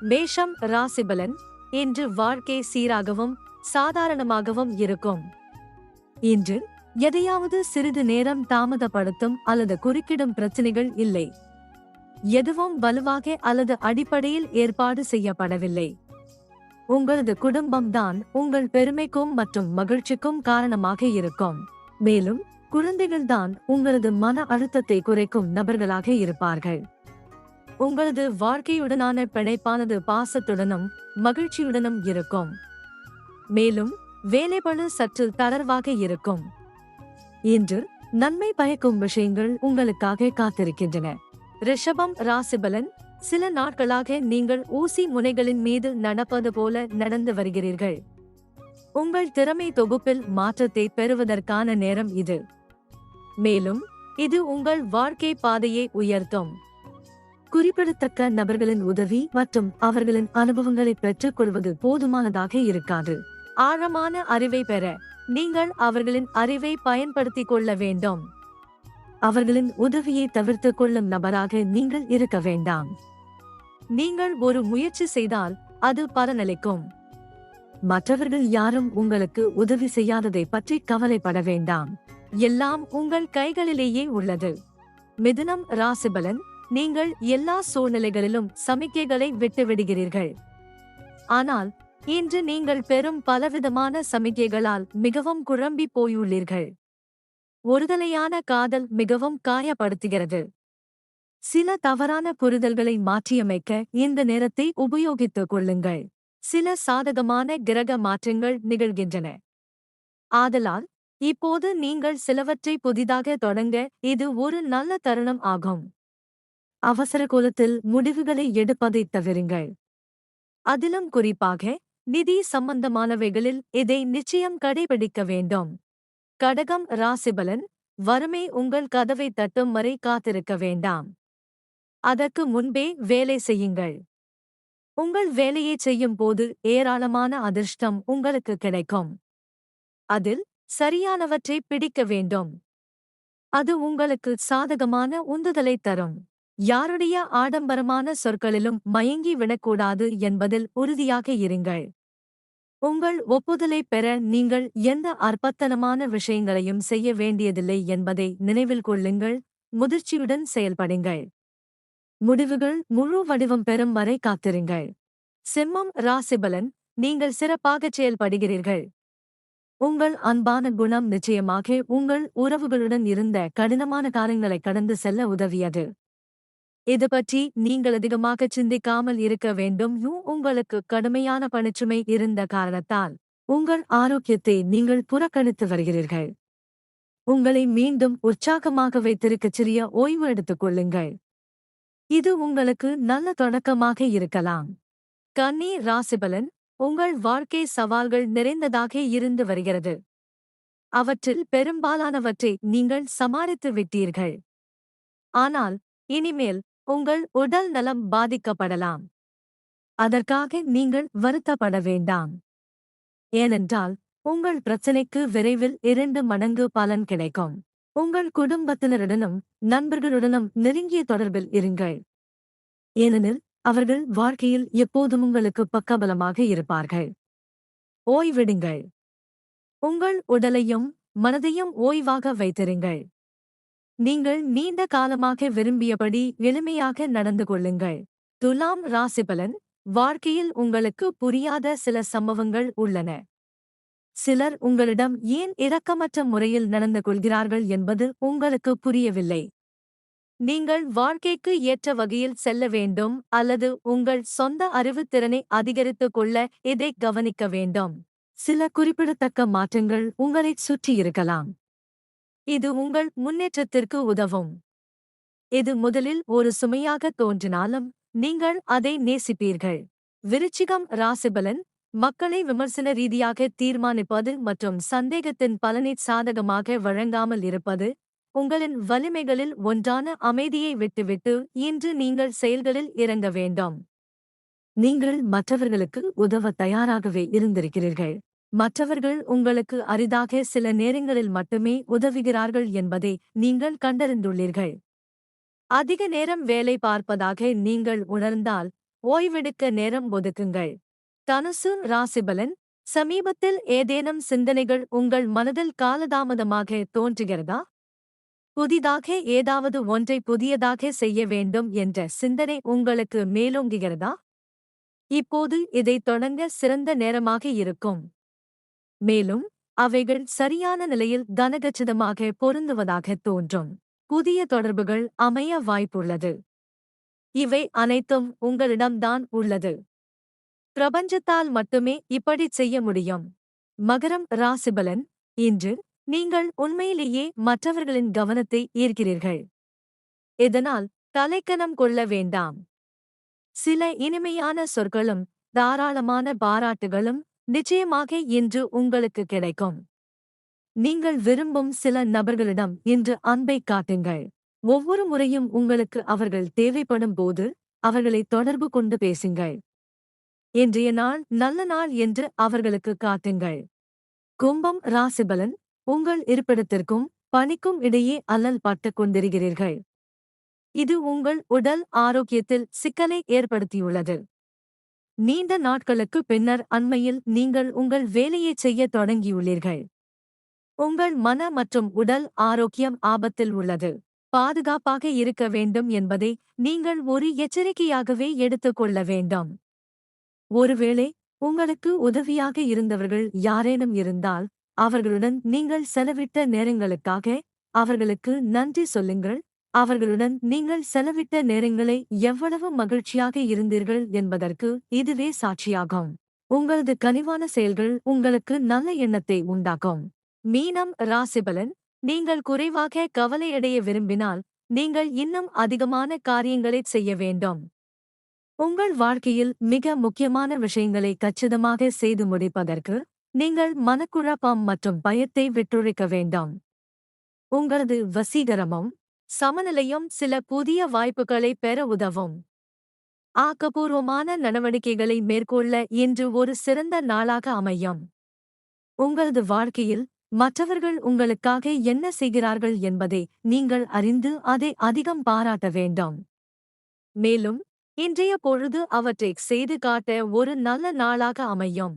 மேஷம் ராசிபலன் இன்று வாழ்க்கை சீராகவும் சாதாரணமாகவும் இருக்கும். இன்று எதையாவது சிறிது நேரம் தாமதப்படுத்தும் அல்லது குறுக்கிடும் பிரச்சனைகள் இல்லை. எதுவும் வலுவாக அல்லது அடிப்படையில் ஏற்பாடு செய்யப்படவில்லை. உங்களது குடும்பம்தான் உங்கள் பெருமைக்கும் மற்றும் மகிழ்ச்சிக்கும் காரணமாக இருக்கும். மேலும் குழந்தைகள்தான் உங்களது மன அழுத்தத்தை குறைக்கும் நபர்களாக இருப்பார்கள். உங்களது வாழ்க்கையுடனான பிணைப்பானது பாசத்துடனும் மகிழ்ச்சியுடனும் இருக்கும். மேலும் வேலைப்பளு சற்று தளர்வாக இருக்கும். இன்று நன்மை பயக்கும் விஷயங்கள் உங்களுக்காக காத்திருக்கின்றன. ரிஷபம் ராசிபலன் சில நாட்களாக நீங்கள் ஊசி முனைகளின் மீது நடப்பது போல நடந்து வருகிறீர்கள். உங்கள் திறமை தொகுப்பில் மாற்றத்தை பெறுவதற்கான நேரம் இது. மேலும் இது உங்கள் வாழ்க்கை பாதையை உயர்த்தும். குறிப்பிடத்தக்க நபர்களின் உதவி மற்றும் அவர்களின் அனுபவங்களை பெற்றுக் கொள்வது போதுமானதாக இருக்காது. ஆழமான அறிவை பெற நீங்கள் அவர்களின் அறிவை பயன்படுத்திக் கொள்ள வேண்டும். அவர்களின் உதவியை தவிர்த்துக் கொள்ளும் நபராக நீங்கள் இருக்க வேண்டாம். நீங்கள் ஒரு முயற்சி செய்தால் அது பலனளிக்கும். மற்றவர்கள் யாரும் உங்களுக்கு உதவி செய்யாததை பற்றி கவலைப்பட வேண்டாம். எல்லாம் உங்கள் கைகளிலேயே உள்ளது. மிதுனம் ராசிபலன் நீங்கள் எல்லா சூழ்நிலைகளிலும் சமிக்கைகளை விட்டுவிடுகிறீர்கள். ஆனால் இன்று நீங்கள் பெறும் பலவிதமான சமிக்கைகளால் மிகவும் குழம்பி போயுள்ளீர்கள். ஒருதலையான காதல் மிகவும் காயப்படுத்துகிறது. சில தவறான புரிதல்களை மாற்றியமைக்க இந்த நேரத்தை உபயோகித்துக் கொள்ளுங்கள். சில சாதகமான கிரக மாற்றங்கள் நிகழ்கின்றன. ஆதலால் இப்போது நீங்கள் சிலவற்றை புதிதாக தொடங்க இது ஒரு நல்ல தருணம் ஆகும். அவசர கோலத்தில் முடிவுகளை எடுப்பதைத் தவிருங்கள். அதிலும் குறிப்பாக நிதி சம்பந்தமானவைகளில் இதை நிச்சயம் கடைபிடிக்க வேண்டும். கடகம் ராசிபலன் வறுமை உங்கள் கதவை தட்டும் வரை காத்திருக்க வேண்டாம். அதற்கு முன்பே வேலை செய்யுங்கள். உங்கள் வேலையை செய்யும் போது ஏராளமான அதிர்ஷ்டம் உங்களுக்கு கிடைக்கும். அதில் சரியானவற்றை பிடிக்க வேண்டும். அது உங்களுக்கு சாதகமான உந்துதலை தரும். யாருடைய ஆடம்பரமான சொற்களிலும் மயங்கி விடக்கூடாது என்பதில் உறுதியாக இருங்கள். உங்கள் ஒப்புதலை பெற நீங்கள் எந்த அற்பத்தனமான விஷயங்களையும் செய்ய வேண்டியதில்லை என்பதை நினைவில் கொள்ளுங்கள் முதிர்ச்சியுடன் செயல்படுங்கள். முடிவுகள் முழு வடிவம் பெறும் வரை காத்திருங்கள். சிம்மம் ராசிபலன் நீங்கள் சிறப்பாகச் செயல்படுகிறீர்கள். உங்கள் அன்பான குணம் நிச்சயமாக உங்கள் உறவுகளுடன் இருந்த கடினமான காலங்களை கடந்து செல்ல உதவியது. இது பற்றி நீங்கள் அதிகமாக சிந்திக்காமல் இருக்க வேண்டும். யூ உங்களுக்கு கடுமையான பணிச்சுமை இருந்த காரணத்தால் உங்கள் ஆரோக்கியத்தை நீங்கள் புறக்கணித்து வருகிறீர்கள். உங்களை மீண்டும் உற்சாகமாக வைத்திருக்க சிறிய ஓய்வு எடுத்துக் கொள்ளுங்கள். இது உங்களுக்கு நல்ல தொடக்கமாக இருக்கலாம். கன்னி ராசிபலன் உங்கள் வாழ்க்கை சவால்கள் நிறைந்ததாக இருந்து வருகிறது. அவற்றில் பெரும்பாலானவற்றை நீங்கள் சமாளித்து விட்டீர்கள். ஆனால் இனிமேல் உங்கள் உடல் நலம் பாதிக்கப்படலாம். அதற்காக நீங்கள் வருத்தப்பட வேண்டாம். ஏனென்றால் உங்கள் பிரச்சனைக்கு விரைவில் இரண்டு மடங்கு பலன் கிடைக்கும். உங்கள் குடும்பத்தினருடனும் நண்பர்களுடனும் நெருங்கிய தொடர்பில் இருங்கள். ஏனெனில் அவர்கள் வாழ்க்கையில் எப்போதும் உங்களுக்கு பக்கபலமாக இருப்பார்கள். ஓய்விடுங்கள். உங்கள் உடலையும் மனதையும் ஓய்வாக வைத்திருங்கள். நீங்கள் நீண்ட காலமாக விரும்பியபடி எளிமையாக நடந்து கொள்ளுங்கள். துலாம் ராசிபலன் வாழ்க்கையில் உங்களுக்கு புரியாத சில சம்பவங்கள் உள்ளன. சிலர் உங்களிடம் ஏன் இரக்கமற்ற முறையில் நடந்து கொள்கிறார்கள் என்பது உங்களுக்கு புரியவில்லை. நீங்கள் வாழ்க்கைக்கு ஏற்ற வகையில் செல்ல வேண்டும் அல்லது உங்கள் சொந்த அறிவுத்திறனை அதிகரித்துக் கொள்ள இதை கவனிக்க வேண்டும். சில குறிப்பிடத்தக்க மாற்றங்கள் உங்களைச் சுற்றியிருக்கலாம் இது உங்கள் முன்னேற்றத்திற்கு உதவும். இது முதலில் ஒரு சுமையாக தோன்றினாலும் நீங்கள் அதை நேசிப்பீர்கள். விருச்சிகம் ராசிபலன் மக்களை விமர்சன ரீதியாக தீர்மானிப்பது மற்றும் சந்தேகத்தின் பலனை சாதகமாக வழங்காமல் இருப்பது உங்களின் வலிமைகளில் ஒன்றான அமைதியை விட்டுவிட்டு இன்று நீங்கள் செயல்களில் இறங்க வேண்டும். நீங்கள் மற்றவர்களுக்கு உதவ தயாராகவே இருந்திருக்கிறீர்கள். மற்றவர்கள் உங்களுக்கு அரிதாக சில நேரங்களில் மட்டுமே உதவுகிறார்கள் என்பதை நீங்கள் கண்டறிந்துள்ளீர்கள். அதிக நேரம் வேலை பார்ப்பதாக நீங்கள் உணர்ந்தால் ஓய்வெடுக்க நேரம் ஒதுக்குங்கள். தனுசு ராசிபலன் சமீபத்தில் ஏதேனும் சிந்தனைகள் உங்கள் மனதில் காலதாமதமாக தோன்றுகிறதா? புதிதாக ஏதாவது ஒன்றை புதியதாக செய்ய வேண்டும் என்ற சிந்தனை உங்களுக்கு மேலோங்குகிறதா? இப்போது இதை தொடங்க சிறந்த நேரமாக இருக்கும். மேலும் அவைகள் சரியான நிலையில் கனகச்சிதமாக பொருந்துவதாக தோன்றும். புதிய தொடர்புகள் அமைய வாய்ப்புள்ளது. இவை அனைத்தும் உங்களிடம்தான் உள்ளது. பிரபஞ்சத்தால் மட்டுமே இப்படி செய்ய முடியும். மகரம் ராசிபலன் இன்று நீங்கள் உண்மையிலேயே மற்றவர்களின் கவனத்தை ஈர்க்கிறீர்கள். இதனால் தலைக்கணம் கொள்ள வேண்டாம். சில இனிமையான சொற்களும் தாராளமான பாராட்டுகளும் நிச்சயமாக இன்று உங்களுக்கு கிடைக்கும். நீங்கள் விரும்பும் சில நபர்களிடம் இன்று அன்பை காட்டுங்கள். ஒவ்வொரு முறையும் உங்களுக்கு அவர்கள் தேவைப்படும் போது அவர்களை தொடர்பு கொண்டு பேசுங்கள். இன்றைய நாள் நல்ல நாள் என்று அவர்களுக்கு காட்டுங்கள். கும்பம் ராசிபலன் உங்கள் இருப்பிடத்திற்கும் பணிக்கும் இடையே அல்லல் பட்டுக் கொண்டிருக்கிறீர்கள். இது உங்கள் உடல் ஆரோக்கியத்தில் சிக்கலை ஏற்படுத்தியுள்ளது. நீண்ட நாட்களுக்கு பின்னர் அண்மையில் நீங்கள் உங்கள் வேலையைச் செய்யத் தொடங்கியுள்ளீர்கள். உங்கள் மன மற்றும் உடல் ஆரோக்கியம் ஆபத்தில் உள்ளது. பாதுகாப்பாக இருக்க வேண்டும் என்பதை நீங்கள் ஒரு எச்சரிக்கையாகவே எடுத்துக்கொள்ள வேண்டும். ஒருவேளை உங்களுக்கு உதவியாக இருந்தவர்கள் யாரேனும் இருந்தால் அவர்களுடன் நீங்கள் செலவிட்ட நேரங்களுக்காக அவர்களுக்கு நன்றி சொல்லுங்கள். அவர்களுடன் நீங்கள் செலவிட்ட நேரங்களை எவ்வளவு மகிழ்ச்சியாக இருந்தீர்கள் என்பதற்கு இதுவே சாட்சியாகும். உங்களது கனிவான செயல்கள் உங்களுக்கு நல்ல எண்ணத்தை உண்டாக்கும். மீனம் ராசிபலன் நீங்கள் குறைவாக கவலையடைய விரும்பினால் நீங்கள் இன்னும் அதிகமான காரியங்களைச் செய்ய வேண்டும். உங்கள் வாழ்க்கையில் மிக முக்கியமான விஷயங்களை கச்சிதமாக செய்து முடிப்பதற்கு நீங்கள் மனக்குழப்பம் மற்றும் பயத்தை விட்டுழைக்க வேண்டும். உங்களது வசீகரமும் சமநிலையும் சில புதிய வாய்ப்புகளை பெற உதவும். ஆக்கப்பூர்வமான நடவடிக்கைகளை மேற்கொள்ள இன்று ஒரு சிறந்த நாளாக அமையும். உங்களது வாழ்க்கையில் மற்றவர்கள் உங்களுக்காக என்ன செய்கிறார்கள் என்பதை நீங்கள் அறிந்து அதை அதிகம் பாராட்ட வேண்டும். மேலும் இன்றைய பொழுது அவற்றை செய்து காட்ட ஒரு நல்ல நாளாக அமையும்.